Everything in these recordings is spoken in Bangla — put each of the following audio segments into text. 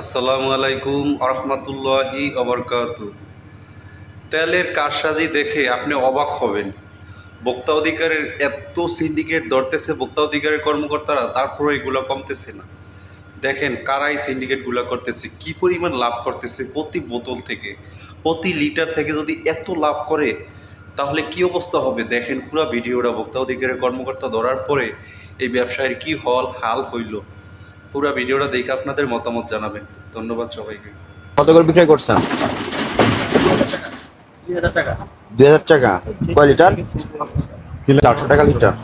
আসসালামু আলাইকুম আরহামতুল্লাহি অবরকাত তেলের কারসাজি দেখে আপনি অবাক হবেন। ভোক্তা অধিকারের এত সিন্ডিকেট ধরতেছে, ভোক্তা অধিকারের কর্মকর্তারা তারপরে এগুলো কমতেছে না। দেখেন কারাই সিন্ডিকেটগুলো করতেছে, কি পরিমাণ লাভ করতেছে প্রতি বোতল থেকে। প্রতি লিটার থেকে যদি এত লাভ করে, তাহলে কি অবস্থা হবে? দেখেন পুরো ভিডিওটা ভোক্তা অধিকারের কর্মকর্তা ধরার পরে এই ব্যবসায়ের কি হল, হাল হইল। পুরো ভিডিওটা দেখে আপনাদের মতামত জানাবেন। ধন্যবাদ সবাইকে। কত করে বিক্রয় করছেন? দুই হাজার টাকা। কয় লিটার? চারশো টাকা লিটার।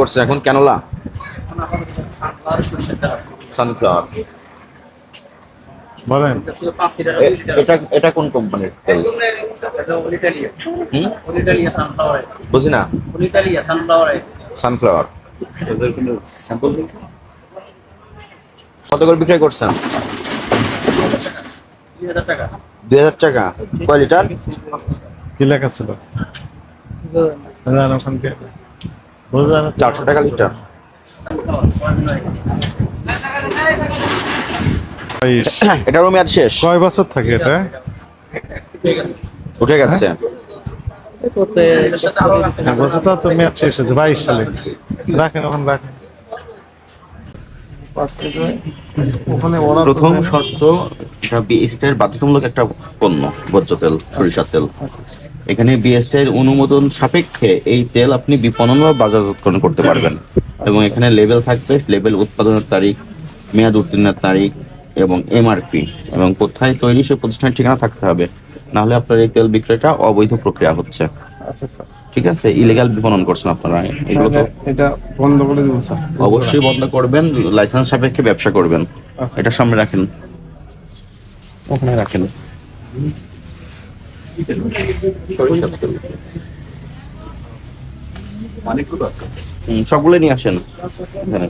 করছে এখন কেনলা সানফ্লাওয়ার। বলেন। এটা এটা কোন কোম্পানির তেল? বুঝি না। সানফ্লাওয়ার। সানফ্লাওয়ার। কত করে বিক্রয় করছেন? দুই হাজার টাকা। কয় লিটার? কি লেখা ছিল? চারশো টাকা লিটার। মেয়াদ শেষ। কয় বছর থাকে এটা? উঠে গেছে। বছর তো তো মেয়াদ শেষ হয়েছে বাইশ সালে। রাখেন ওখানে রাখেন। ওখানে ওরা প্রথম শর্ত এটা বিএসটির বাধ্যতামূলক একটা পণ্য ভোজ্য তেল সরিষার তেল। এখানে বিএসটির অনুমোদন সাপেক্ষে এই তেল আপনি বিপণন বা বাজারজাতকরণ করতে পারবেন। এবং এখানে লেবেল থাকবে লেবেল উৎপাদনের তারিখ মেয়াদ উত্তীর্ণের তারিখ এবং এমআরপি এবং কোথায় তৈরি সে প্রতিষ্ঠানের ঠিকানা থাকতে হবে। নাহলে আপনার এই তেল বিক্রয়টা অবৈধ প্রক্রিয়া হচ্ছে। আচ্ছা স্যার ঠিক আছে? ইলিগাল বিপণন করছেন আপনারা এগুলো তো এটা বন্ধ করে দিন স্যার অবশ্যই বন্ধ করবেন লাইসেন্স সাপেক্ষে ব্যবসা করবেন। আচ্ছা। এটা সামনে রাখেন। ওখানে রাখেন। সবগুলো নিয়ে আসেন। এখানে।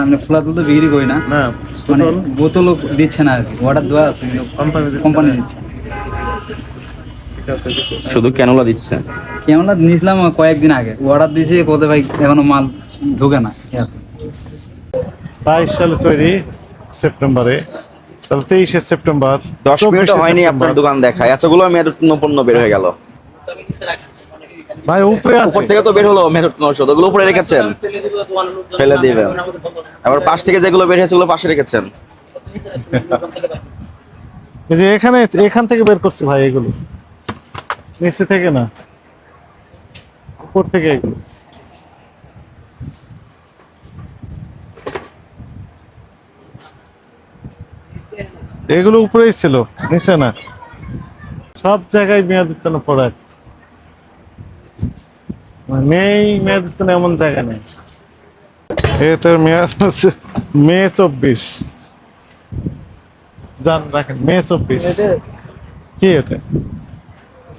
মানে খোলা বিক্রি করি না। না মানে বোতল বোতলও দিচ্ছে না আর কি। অর্ডার দেওয়া আছে কোম্পানি দিচ্ছে কোম্পানি না। দিচ্ছে ঠিক আছে শুধু ক্যানোলা দিচ্ছে? কেমন নিয়েছিলাম কয়েকদিন আগে। অর্ডার দিয়েছে কোথায় ভাই এখনও মাল ঢোকে না। বাইশ সালে তৈরি সেপ্টেম্বরে। তাহলে তেইশে সেপ্টেম্বর দশ মিনিট হয়নি আপনার দোকান দেখায়। এতগুলো মেরুত্ন পণ্য বের হয়ে গেল। ভাই উপরে আছে। উপর থেকে তো বের হলো মেরুত্ন ওষুধ ওগুলো উপরে রেখেছেন। ফেলে দিবেন। আবার পাশ থেকে যেগুলো বের হয়েছে ওগুলো পাশে রেখেছেন। এই যে এখানে এখান থেকে বের করছি ভাই এগুলো। নিচে থেকে না? উপর থেকে। এগুলো উপরেই ছিল নিচে না। সব জায়গায় মেয়াদিত্তানো প্রোডাক্ট নেই মেয়াদিত্তানো এমন জায়গা নেই। এটার মেয়াদ হচ্ছে মে চব্বিশ। যান রাখেন মে চব্বিশ। কি এটা।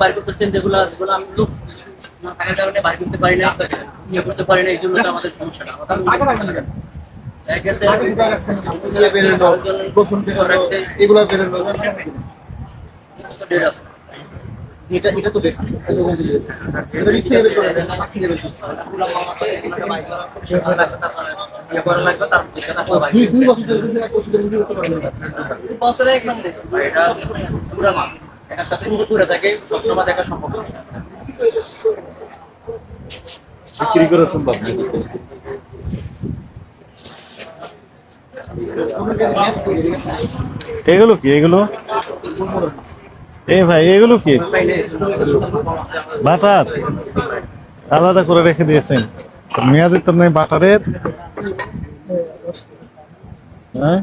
বাইর করতেছেন যেগুলো যেগুলো আমি লোক না থাকার কারণে বাইর করতে পারি না ইয়ে করতে পারি না এই জন্য আমাদের সমস্যাটা আমাদের দেখা এগুলো বেরোনো ডেট আছে এটা এটা তো বের এটা মিস্ত্রি বের করে দেন বাকি বের করতে করা লাগবে তারপর দুই দুই বছর ধরে দুই এক বছর ধরে করতে পারবেন বছরে এক এটা পুরা মাল। এটার সাথে পুরো থাকে সবসময় দেখা সম্ভব বিক্রি করা সম্ভব না। এগুলো কি? এগুলো? এ ভাই, এগুলো কি? বাটার? আলাদা করে রেখে দিয়েছেন। মেয়াদের তো নেই বাটারের। হ্যাঁ?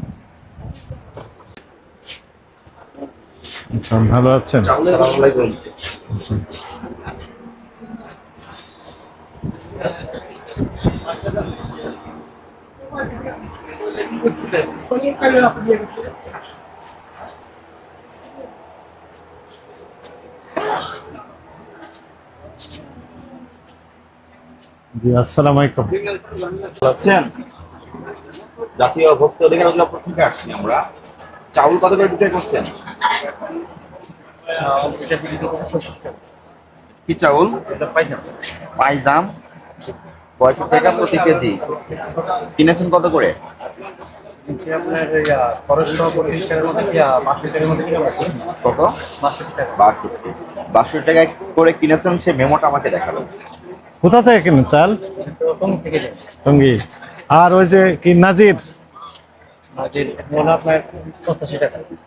আচ্ছা ভালো আছেন? আচ্ছা। জি আসসালামু আলাইকুম। আছেন? জাতীয় ভোক্তা অধিকার আসছি আমরা। চাউল কত করে বিক্রয় করছেন? কি চাউল? পাইজাম। পঁয়ষট্টি টাকা প্রতি কেজি। কিনেছেন কত করে? কত? বাষট্টি টাকা। করে কিনেছেন সে মেমোটা আমাকে দেখাল। কোথা থেকে কিনেন চাল? টঙ্গি। আর ওই যে কি নাজির?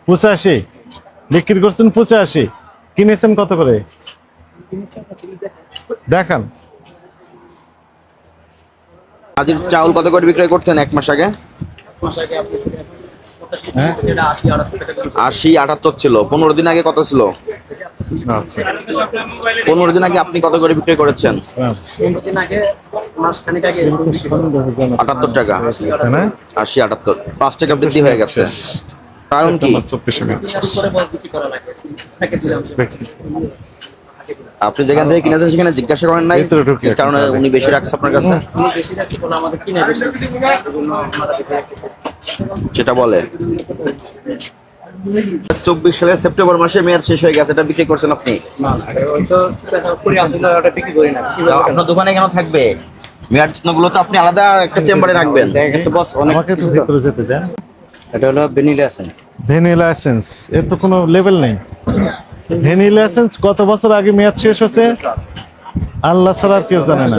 পঁচাশি বিক্রি করছেন পঁচাশি। কিনেছেন কত করে? দেখান। আজের চাউল কত করে বিক্রয় করতেন এক মাস আগে? হ্যাঁ? আশি আটাত্তর আশি আটাত্তর ছিল। পনেরো দিন আগে কত ছিল? পনেরো দিন আগে আপনি কত করে বিক্রয় করেছেন? আটাত্তর টাকা। আশি আটাত্তর। পাঁচ টাকা বৃদ্ধি হয়ে গেছে। কারণ কি? বিক্রি আপনি যেখান থেকে কিনেছেন সেখানে জিজ্ঞাসা করেন নাই কারণে উনি বেশি রাখছে আপনার কাছে। সেটা বলে। চব্বিশ সালের সেপ্টেম্বর মাসে মেয়াদ শেষ হয়ে গেছে এটা বিক্রি করছেন আপনি? না, ওই তো কুড়ি আসলে ওটা বিক্রি করি না কি তাও আপনার দোকানে কেন থাকবে? মেয়াদগুলো তো আপনি আলাদা একটা চেম্বারে রাখবেন। দেখা গেছে বস অনেক আমাকে একটু ভিতরে যেতে দেন। এটা হলো ভ্যানিলা এসেন্স ভেনিলা এসেন্স এর তো কোনো লেভেল নেই। এসেন্স কত বছর আগে মেয়াদ শেষ হয়েছে। আল্লাহ ছাড়া আর কেউ জানে না।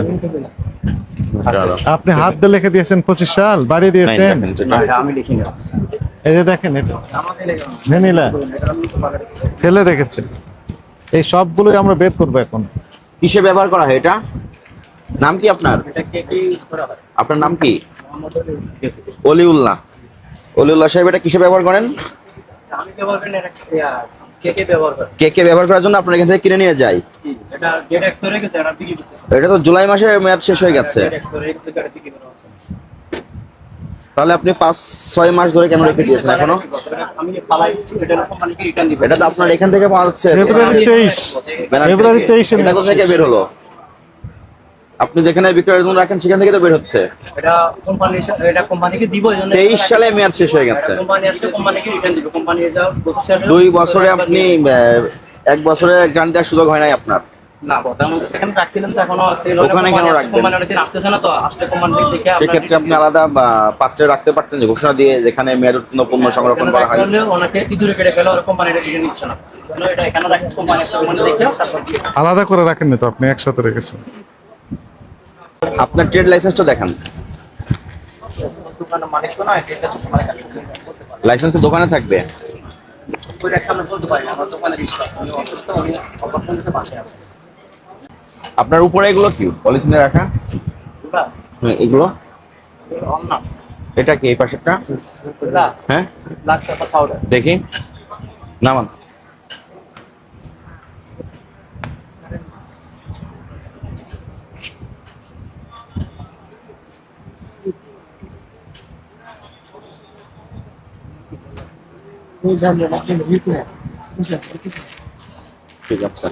আপনি হাত দিয়ে লিখে দিয়েছেন পঁচিশ সাল বাড়িয়ে দিয়েছেন। আমি লিখি না এই যে দেখেন এটা। বাগানে ফেলে রেখেছে। এই সবগুলোই আমরা বের করব এখন। কিসে ব্যবহার করা হয় এটা? নাম কি আপনার? এটা কে কে ইউজ করা হয়? আপনার নাম কি? অলিউল্লাহ। অলিউল্লাহ। সাহেব এটা কিসে ব্যবহার করেন? আমি ব্যবহার করি না এটা কে কে ব্যবহার করে? কে কে ব্যবহার করার জন্য আপনার এখান থেকে কিনে নিয়ে যাই এটা তো জুলাই মাসে মেয়াদ শেষ হয়ে গেছে ডেট এক্সপায়ার হয়ে গেছে এটা বিক্রি করা হচ্ছে না। তাহলে আপনি পাঁচ ছয় মাস ধরে কেন রেখে দিয়েছেন এখনও? এটা কোম্পানিকে রিটার্ন দিব এটা তো আপনার এখান থেকে পাওয়া যাচ্ছে। ফেব্রুয়ারি তেইশ। ফেব্রুয়ারি তেইশে এটা কোথা থেকে বের হলো? আপনি যেখানে বিক্রয়ের জন্য রাখেন সেখান থেকে তো বের হচ্ছে। এটা কোম্পানি এটা কোম্পানিকে দিব এজন্য তেইশ সালে মেয়াদ শেষ হয়ে গেছে। কোম্পানি আসলে কোম্পানিকে রিটার্ন দিব। কোম্পানি যা বছর দুই বছরে আপনি আহ, এক বছরে দেওয়ার সুযোগ হয় নাই আপনার। না এখানে রাখছিলাম তো এখনও ওখানে কেন রাখবেন? কোম্পানি অনেকদিন আসতেছে না তো আসলে কোম্পানি থেকে সেক্ষেত্রে আপনি আলাদা পাত্রে রাখতে পারতেন যে ঘোষণা দিয়ে যেখানে মেয়াদ উত্তীর্ণ পণ্য সংরক্ষণ করা হয়? হলে ইঁদুরে কেটে ফেলে ওরা কোম্পানি এটা নিচ্ছে না। এটা এখানে রাখছে কোম্পানি একটা দেখে তারপর দিয়ে দেয়। আলাদা করে রাখেননি তো আপনি একসাথে রেখেছেন? আপনার ট্রেড লাইসেন্সটা দেখান। দোকানের মালিক তো না এটা হচ্ছে কোম্পানির কাছে করতে পারে লাইসেন্স তো দোকানে থাকবে। ওই এক সামনে বলতে পারি না আমার দোকানে রিস্ক উনি অসুস্থ অপারেশন পাশে আছে আপনার উপরে এগুলো কি? পলিথিনে রাখা? হ্যাঁ, এগুলো? এটা কি এই পাশেরটা? হ্যাঁ? দেখি। নামান। ঠিক আছে।